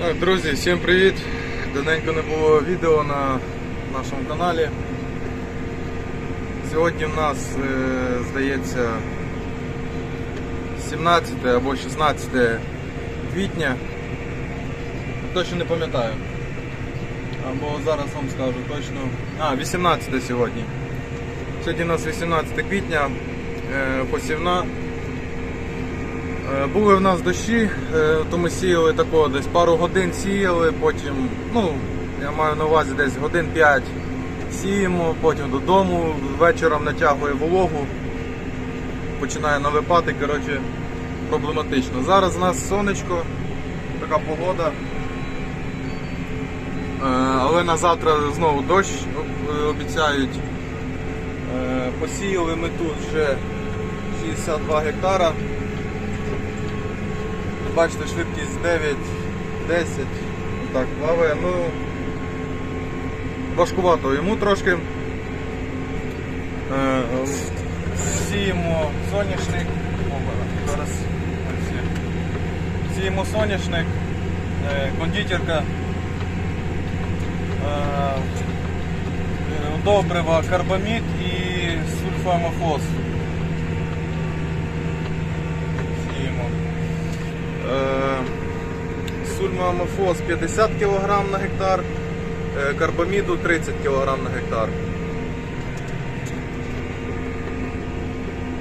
Так, друзі, всім привіт! Давненько не було відео на нашому каналі. Сьогодні в нас, е, здається, 17 або 16 квітня. Точно не пам'ятаю. Або зараз вам скажу точно. А, 18 сьогодні. Сьогодні у нас 18 квітня, е, посівна. Е, Були в нас дощі, е, то ми сіяли такого десь пару годин сіяли, потім, ну, я маю на увазі десь годин 5 сіємо, потім додому, вечором натягує вологу, починає налипати, коротше, проблематично. Зараз у нас сонечко, така погода. Е, Але на завтра знову дощ обіцяють. Посіяли ми тут вже 62 гектара. Бачите, швидкість 9, 10, так, плаває, ну важкувато йому трошки. Е, Сіємо соняшник. Зараз. Сіємо соняшник, е, кондитерка, е, добрива, карбамід і сульфамофос. Сіємо. Е, Сульмамофос 50 кг на гектар, е, карбаміду 30 кг на гектар.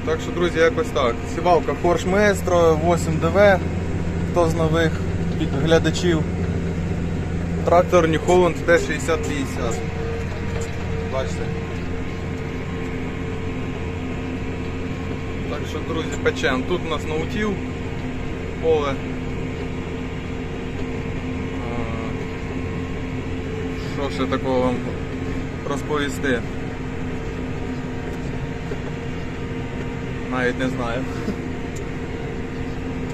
Так що, друзі, якось так. Сівалка Хорш Маестро 8ДВ, хто з нових глядачів. Трактор New Holland T6050. Бачите. Так що, друзі, печем. Тут у нас наутів поле. Що ще такого вам розповісти? Навіть не знаю.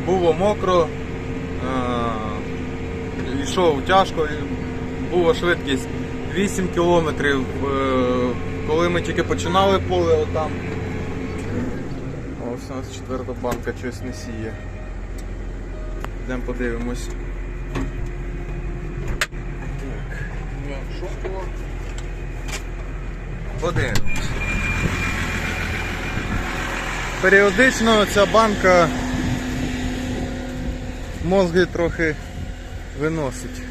Було мокро, йшов тяжко, була швидкість 8 кілометрів. Е, Коли ми тільки починали поле, отам. Ось у нас четверта банка щось не сіє. Йдемо подивимось. Так. Подивимось. Періодично ця банка мозги трохи виносить.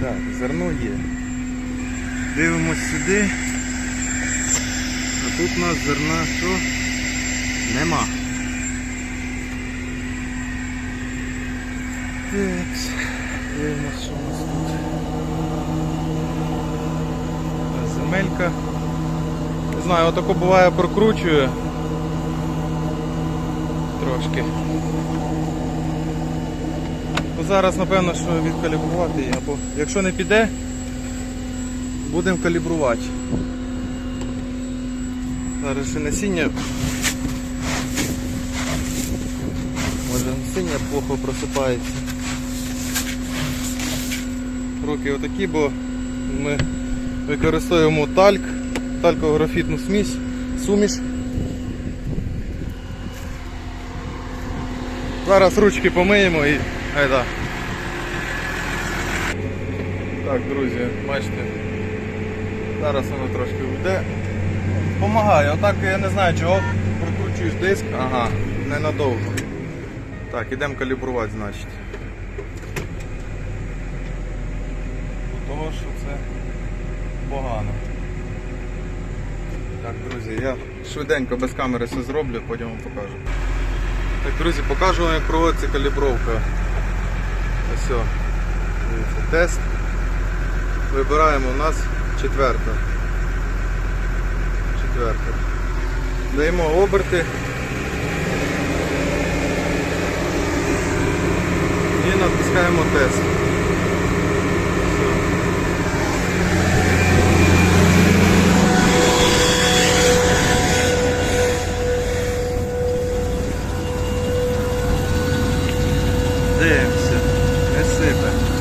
Так, зерно є. Дивимось сюди. А тут у нас зерна що? Нема. Так, що у нас тут. Земелька. Не знаю, отако буває прокручує. Трошки. Бо зараз напевно, що відкалібрувати її, або якщо не піде, будемо калібрувати. Зараз ще насіння. Насіння плохо просипається. Руки отакі, бо ми використовуємо тальк, талькографітну смісь, суміш. Зараз ручки помиємо і гайда. Так, друзі, бачите, зараз воно трошки йде. Помагає, отак я не знаю чого. Прокручуєш диск, ага, ненадовго. Так, ідемо калібрувати, значить. Того, що це погано. Так, друзі, я швиденько без камери все зроблю, потім вам покажу. Так, друзі, покажу вам, як проводиться калібровка. Ось. Дивіться, тест. Вибираємо у нас четверта. Четверта. Даємо оберти. І натискаємо тест. Все. Дивимося, не сипе.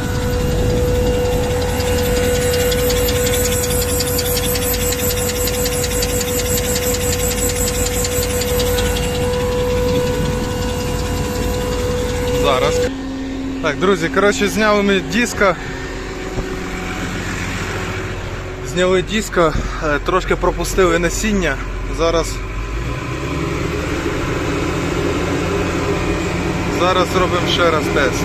зараз. Так, друзі, коротше, зняли ми диско. Зняли диска, е, трошки пропустили насіння. Зараз. Зараз робимо ще раз тест.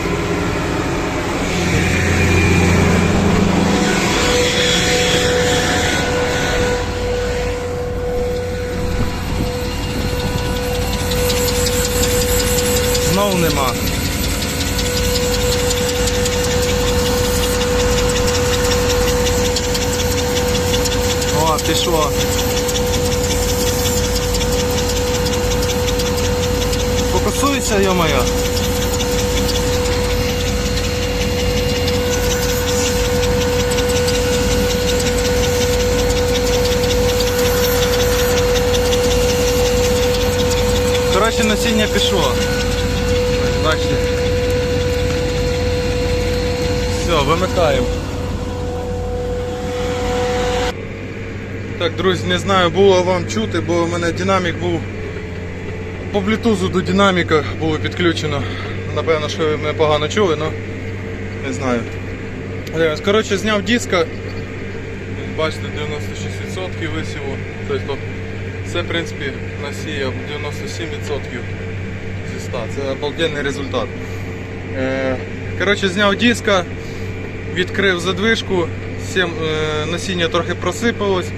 Знову нема. О, пішло. Фокусується, йо-моє. Коротше, насіння пішло. Бачите. Все, вимикаємо. Так, друзі, не знаю, було вам чути, бо у мене динамік був по блютузу до динаміка було підключено. Напевно, що ви мене погано чули, але не знаю. Коротше, зняв диска. Бачите, 96% висіву. Тобто це, в принципі, насіяв 97% зі 100. Це обалденний результат. Е, Коротше, зняв диска, відкрив задвижку, е, насіння трохи просипалось,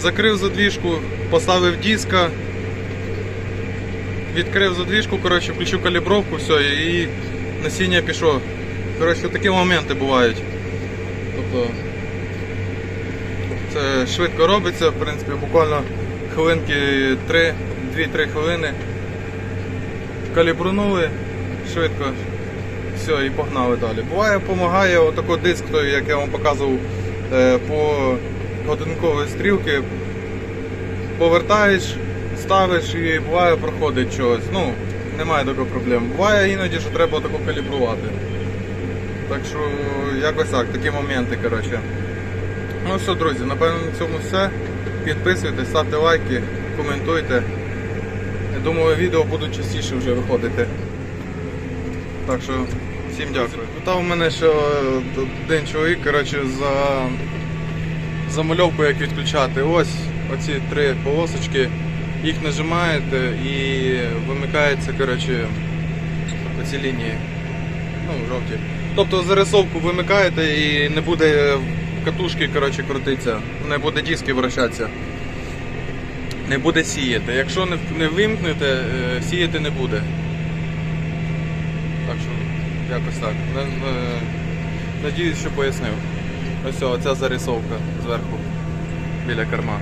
закрив задвижку, поставив диска, відкрив задвижку, коротше, включив калібровку, все, і насіння пішло. Коротше, такі моменти бувають. Тобто це швидко робиться, в принципі, буквально хвилинки 3, 2-3 хвилини. Калібрунули швидко, все, і погнали далі. Буває, допомагає отакий диск, той, як я вам показував е, по годинковій стрілки. Повертаєш, ставиш і буває проходить чогось. Ну, немає такої проблем. Буває іноді, що треба таку калібрувати. Так що якось так, такі моменти, коротше. Ну все, друзі, напевно на цьому все. Підписуйтесь, ставте лайки, коментуйте. Я думаю, відео будуть частіше вже виходити. Так що всім дякую. Питав мене ще один чоловік коротше, за замальовку, як відключати. Ось оці три полосочки, їх нажимаєте і вимикається коротше, оці лінії. Ну, жовті. Тобто зарисовку вимикаєте і не буде катушки коротше, крутитися, не буде диски вращатися. Не буде сіяти. Якщо не, не вимкнете, е, сіяти не буде. Так що якось так. На- на- Надіюсь, що пояснив. Ось оця зарисовка зверху біля керма.